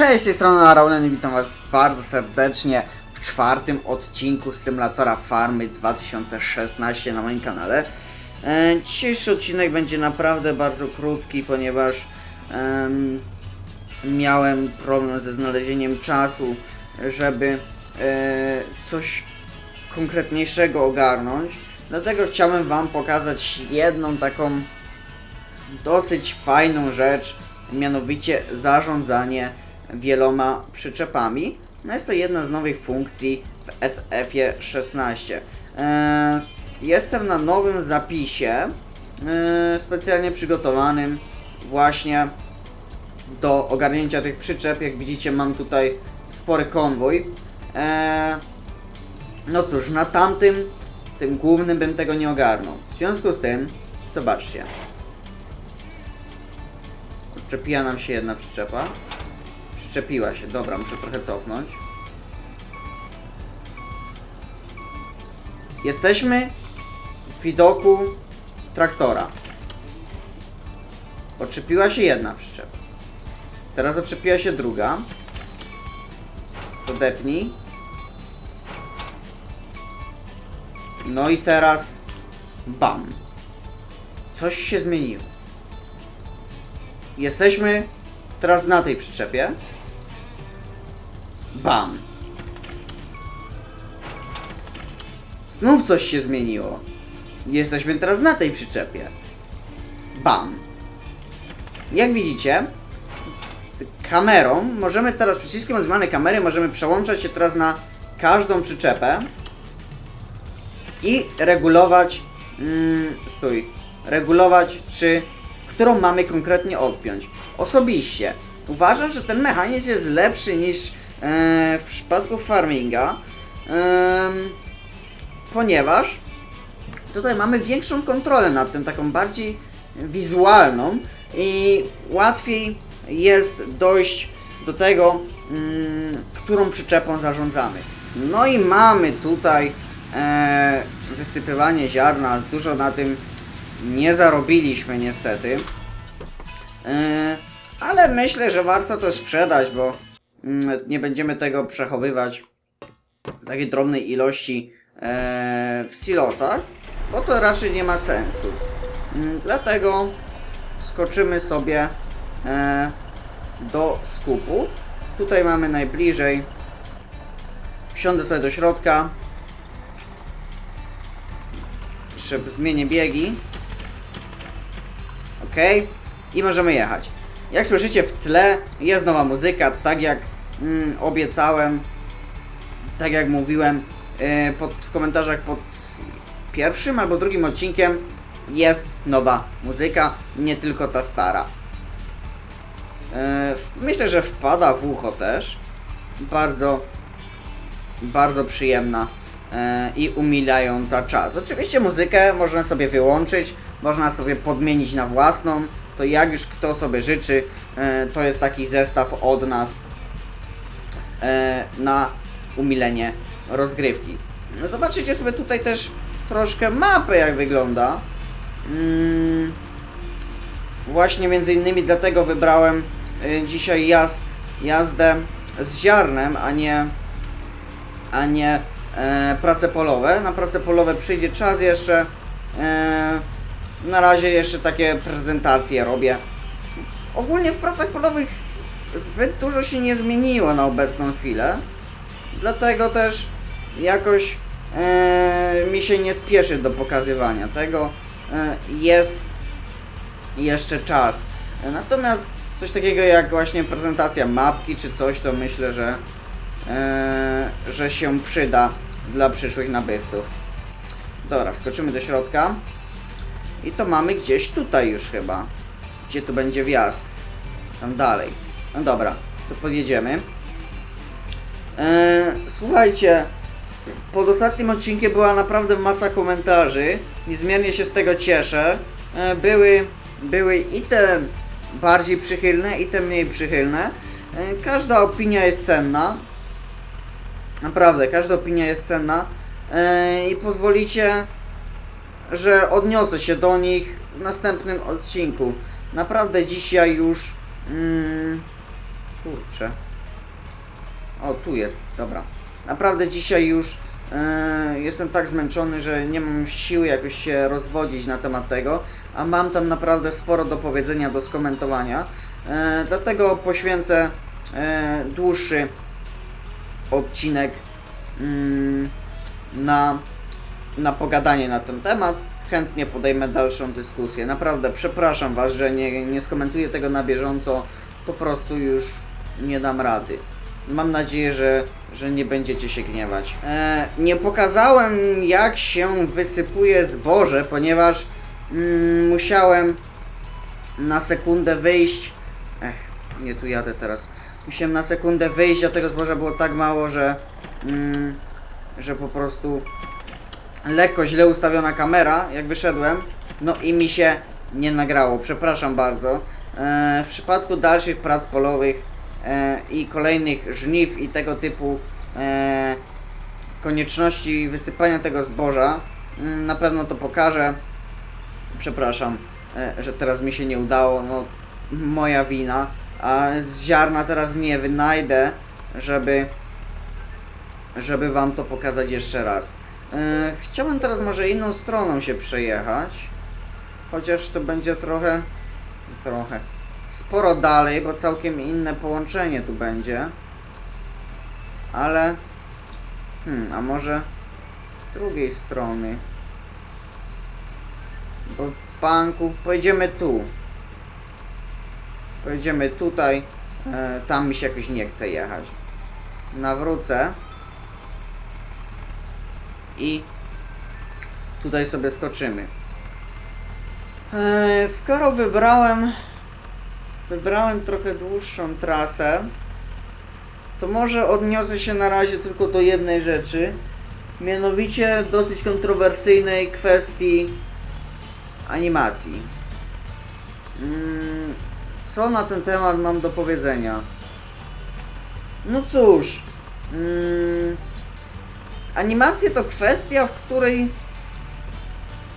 Cześć, z tej strony i witam was bardzo serdecznie w czwartym odcinku Symulatora Farmy 2016 na moim kanale. E, dzisiejszy odcinek będzie naprawdę bardzo krótki, ponieważ em, miałem problem ze znalezieniem czasu, żeby e, coś konkretniejszego ogarnąć. Dlatego chciałem wam pokazać jedną taką dosyć fajną rzecz, mianowicie zarządzanie wieloma przyczepami. No jest to jedna z nowych funkcji w SF-ie 16. Eee, Jestem na nowym zapisie, eee, specjalnie przygotowanym właśnie do ogarnięcia tych przyczep. Jak widzicie mam tutaj spory konwój. Eee, No cóż, na tamtym, tym głównym bym tego nie ogarnął. W związku z tym, zobaczcie. Odczepiła nam się jedna przyczepa. Przyczepiła się, dobra, muszę trochę cofnąć. Jesteśmy w widoku traktora. Odczepiła się jedna przyczepa. Teraz odczepiła się druga. Podepnij. No i teraz bam. Coś się zmieniło. Jesteśmy teraz na tej przyczepie. Bam. Znów coś się zmieniło. Jesteśmy teraz na tej przyczepie. Bam. Jak widzicie, kamerą możemy teraz, przyciskiem od zmiany kamery możemy przełączać się teraz na każdą przyczepę i regulować, mm, stój, regulować czy którą mamy konkretnie odpiąć. Osobiście uważam, że ten mechanizm jest lepszy niż e, w przypadku farminga, ponieważ tutaj mamy większą kontrolę nad tym, taką bardziej wizualną i łatwiej jest dojść do tego, mm, którą przyczepą zarządzamy. No i mamy tutaj e, wysypywanie ziarna, dużo na tym nie zarobiliśmy niestety. E, ale myślę, że warto to sprzedać, bo mm, nie będziemy tego przechowywać w takiej drobnej ilości e, w silosach, bo to raczej nie ma sensu. Mm, Dlatego skoczymy sobie e, do skupu. Tutaj mamy najbliżej. Wsiądę sobie do środka. Jeszcze zmienię biegi. Ok. I możemy jechać. Jak słyszycie w tle jest nowa muzyka, tak jak mm, obiecałem, tak jak mówiłem yy, pod, w komentarzach pod pierwszym albo drugim odcinkiem jest nowa muzyka, nie tylko ta stara. E, Myślę, że wpada w ucho też. Bardzo, bardzo przyjemna e, i umilająca czas. Oczywiście muzykę można sobie wyłączyć, można sobie podmienić na własną. To jak już kto sobie życzy, e, to jest taki zestaw od nas e, na umilenie rozgrywki. No Zobaczycie sobie tutaj też troszkę mapę jak wygląda. Mm, Właśnie między innymi dlatego wybrałem y, dzisiaj jazd, jazdę z ziarnem, a nie, a nie e, prace polowe. Na prace polowe przyjdzie czas jeszcze. E, na razie jeszcze takie prezentacje robię. Ogólnie w pracach polowych zbyt dużo się nie zmieniło na obecną chwilę. Dlatego też jakoś e, mi się nie spieszy do pokazywania tego. E, jest jeszcze czas. Natomiast coś takiego jak właśnie prezentacja mapki czy coś, to myślę, że, e, że się przyda dla przyszłych nabywców. Dobra, wskoczymy do środka. I to mamy gdzieś tutaj już chyba. Gdzie tu będzie wjazd? Tam dalej. No dobra, to podjedziemy. E, słuchajcie, pod ostatnim odcinkiem była naprawdę masa komentarzy. Niezmiernie się z tego cieszę. E, były, były i te bardziej przychylne, i te mniej przychylne. E, każda opinia jest cenna. Naprawdę, każda opinia jest cenna. E, I pozwolicie, że odniosę się do nich w następnym odcinku. Naprawdę dzisiaj już mm, Kurczę. O, tu jest, dobra. Naprawdę dzisiaj już e, jestem tak zmęczony, że nie mam siły jakoś się rozwodzić na temat tego, a mam tam naprawdę sporo do powiedzenia, do skomentowania. E, dlatego poświęcę e, dłuższy odcinek mm, na, na pogadanie na ten temat. Chętnie podejmę dalszą dyskusję. Naprawdę przepraszam Was, że nie, nie skomentuję tego na bieżąco. Po prostu już nie dam rady. Mam nadzieję, że, że nie będziecie się gniewać. E, nie pokazałem, jak się wysypuje zboże, ponieważ mm, musiałem na sekundę wyjść. Ech, nie tu jadę teraz. Musiałem na sekundę wyjść, a tego zboża było tak mało, że, mm, że po prostu lekko źle ustawiona kamera, jak wyszedłem. No i mi się nie nagrało. Przepraszam bardzo. E, w przypadku dalszych prac polowych e, i kolejnych żniw i tego typu e, konieczności wysypania tego zboża, mm, na pewno to pokażę. Przepraszam, że teraz mi się nie udało. No, moja wina. A z ziarna teraz nie wynajdę, żeby żeby wam to pokazać jeszcze raz. E, chciałem teraz może inną stroną się przejechać. Chociaż to będzie trochę trochę sporo dalej, bo całkiem inne połączenie tu będzie. Ale hmm, a może z drugiej strony. Bo w banku pojedziemy tu. Pojedziemy tutaj. E, tam mi się jakoś nie chce jechać. Nawrócę. I tutaj sobie skoczymy. E, skoro wybrałem wybrałem trochę dłuższą trasę, to może odniosę się na razie tylko do jednej rzeczy, mianowicie dosyć kontrowersyjnej kwestii animacji. Mm, Co na ten temat mam do powiedzenia? No cóż, mm, animacje to kwestia, w której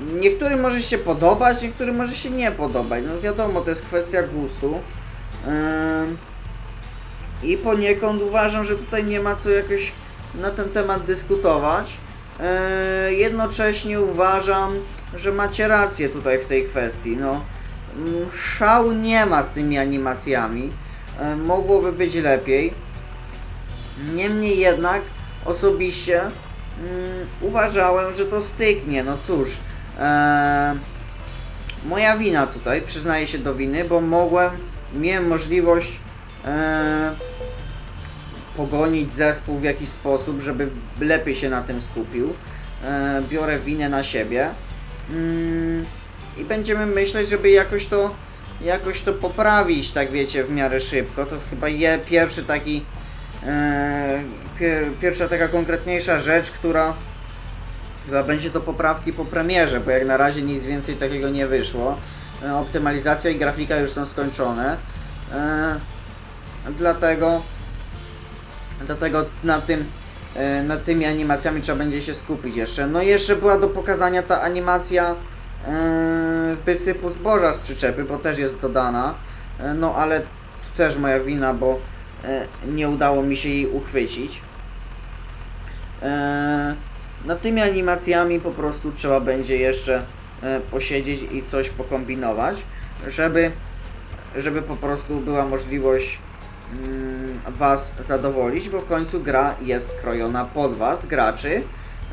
Niektórym może się podobać, niektórym może się nie podobać. No wiadomo, to jest kwestia gustu. I poniekąd uważam, że tutaj nie ma co jakoś na ten temat dyskutować. Jednocześnie uważam, że macie rację tutaj w tej kwestii. No, mm, szału nie ma z tymi animacjami. Mogłoby być lepiej. Niemniej jednak osobiście mm, uważałem, że to styknie. No cóż, Eee, moja wina tutaj, przyznaję się do winy, bo mogłem, miałem możliwość eee, pogonić zespół w jakiś sposób, żeby lepiej się na tym skupił. Eee, biorę winę na siebie mm, i będziemy myśleć, żeby jakoś to jakoś to poprawić, tak wiecie, w miarę szybko. To chyba je pierwszy taki pierwsza taka konkretniejsza rzecz, która Chyba będzie to poprawki po premierze, bo jak na razie nic więcej takiego nie wyszło. E, Optymalizacja i grafika już są skończone. E, dlatego dlatego na tym e, nad tymi animacjami trzeba będzie się skupić jeszcze. No i jeszcze była do pokazania ta animacja e, wysypu zboża z przyczepy, bo też jest dodana. E, no ale też moja wina, bo e, nie udało mi się jej uchwycić. E, nad tymi animacjami po prostu trzeba będzie jeszcze e, posiedzieć i coś pokombinować, żeby, żeby po prostu była możliwość mm, Was zadowolić, bo w końcu gra jest krojona pod Was, graczy.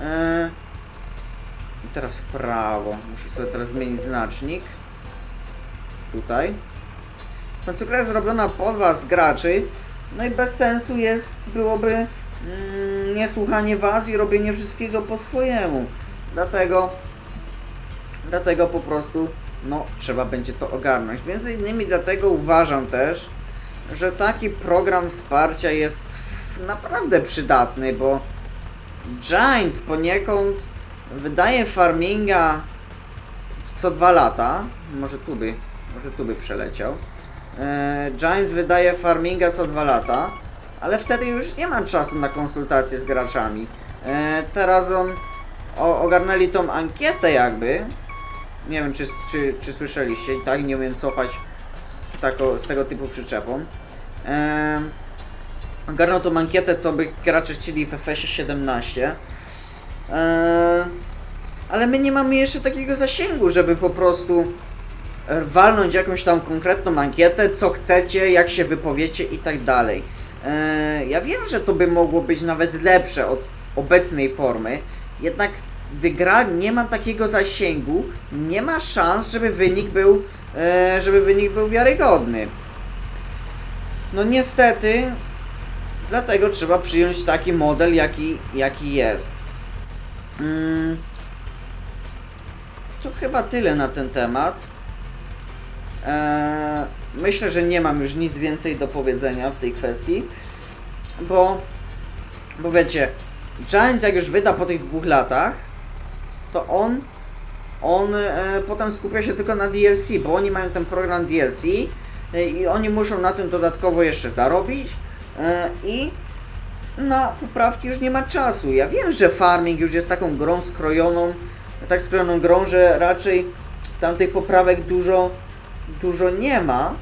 E, I teraz prawo. Muszę sobie teraz zmienić znacznik. Tutaj. W końcu gra jest zrobiona pod Was, graczy. No i bez sensu jest, byłoby mm, niesłuchanie was i robienie wszystkiego po swojemu. Dlatego, dlatego po prostu, no, trzeba będzie to ogarnąć. Między innymi dlatego uważam też, że taki program wsparcia jest naprawdę przydatny, bo Giants poniekąd wydaje farminga co dwa lata. Może tu by, może tu by przeleciał. E, Giants wydaje farminga co dwa lata, ale wtedy już nie mam czasu na konsultacje z graczami. E, teraz on o, ogarnęli tą ankietę jakby. Nie wiem czy, czy, czy słyszeliście i tak nie umiem cofać z, tako, z tego typu przyczepą. E, ogarnął tą ankietę, co by gracze chcieli w FS 17. E, ale my nie mamy jeszcze takiego zasięgu, żeby po prostu walnąć jakąś tam konkretną ankietę, co chcecie, jak się wypowiecie i tak dalej. E, ja wiem, że to by mogło być nawet lepsze od obecnej formy, jednak gdy gra nie ma takiego zasięgu, nie ma szans, żeby wynik był, e, żeby wynik był wiarygodny. No niestety, dlatego trzeba przyjąć taki model, jaki, jaki jest. Mm, to chyba tyle na ten temat. Eee, myślę, że nie mam już nic więcej do powiedzenia w tej kwestii, bo, bo wiecie, Giants jak już wyda po tych dwóch latach, to on, on e, potem skupia się tylko na DLC, bo oni mają ten program DLC e, i oni muszą na tym dodatkowo jeszcze zarobić e, i na poprawki już nie ma czasu. Ja wiem, że farming już jest taką grą skrojoną, tak skrojoną grą, że raczej tam tych poprawek dużo, dużo nie ma,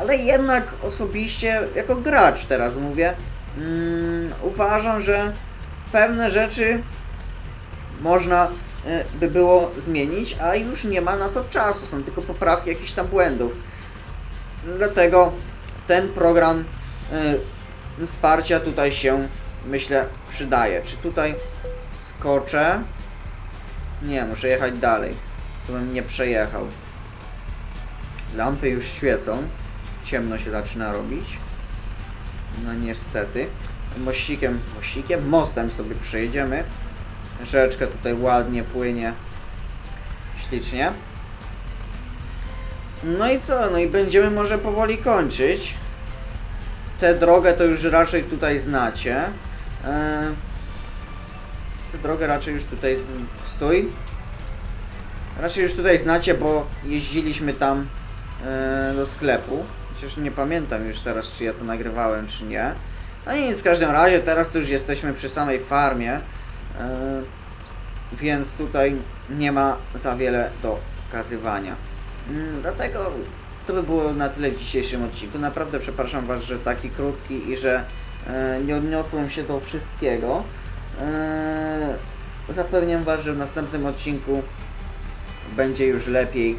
ale jednak osobiście, jako gracz teraz mówię, mm, uważam, że pewne rzeczy można e, by było zmienić, a już nie ma na to czasu, są tylko poprawki jakichś tam błędów. Dlatego ten program e, wsparcia tutaj się, myślę, przydaje. Czy tutaj skoczę? Nie, muszę jechać dalej. Tu bym nie przejechał. Lampy już świecą. Ciemno się zaczyna robić. No niestety. Mościkiem, mościkiem, mostem sobie przejedziemy. Rzeczka tutaj ładnie płynie. Ślicznie. No i co? No i będziemy może powoli kończyć. Tę drogę to już raczej tutaj znacie. Eee, tę drogę raczej już tutaj stój. Raczej już tutaj znacie, bo jeździliśmy tam do sklepu. Chociaż nie pamiętam już teraz, czy ja to nagrywałem, czy nie. No i nic, w każdym razie teraz tu już jesteśmy przy samej farmie. E, więc tutaj nie ma za wiele do pokazywania. Mm, Dlatego to by było na tyle w dzisiejszym odcinku. Naprawdę przepraszam Was, że taki krótki i że e, nie odniosłem się do wszystkiego. E, zapewniam Was, że w następnym odcinku będzie już lepiej.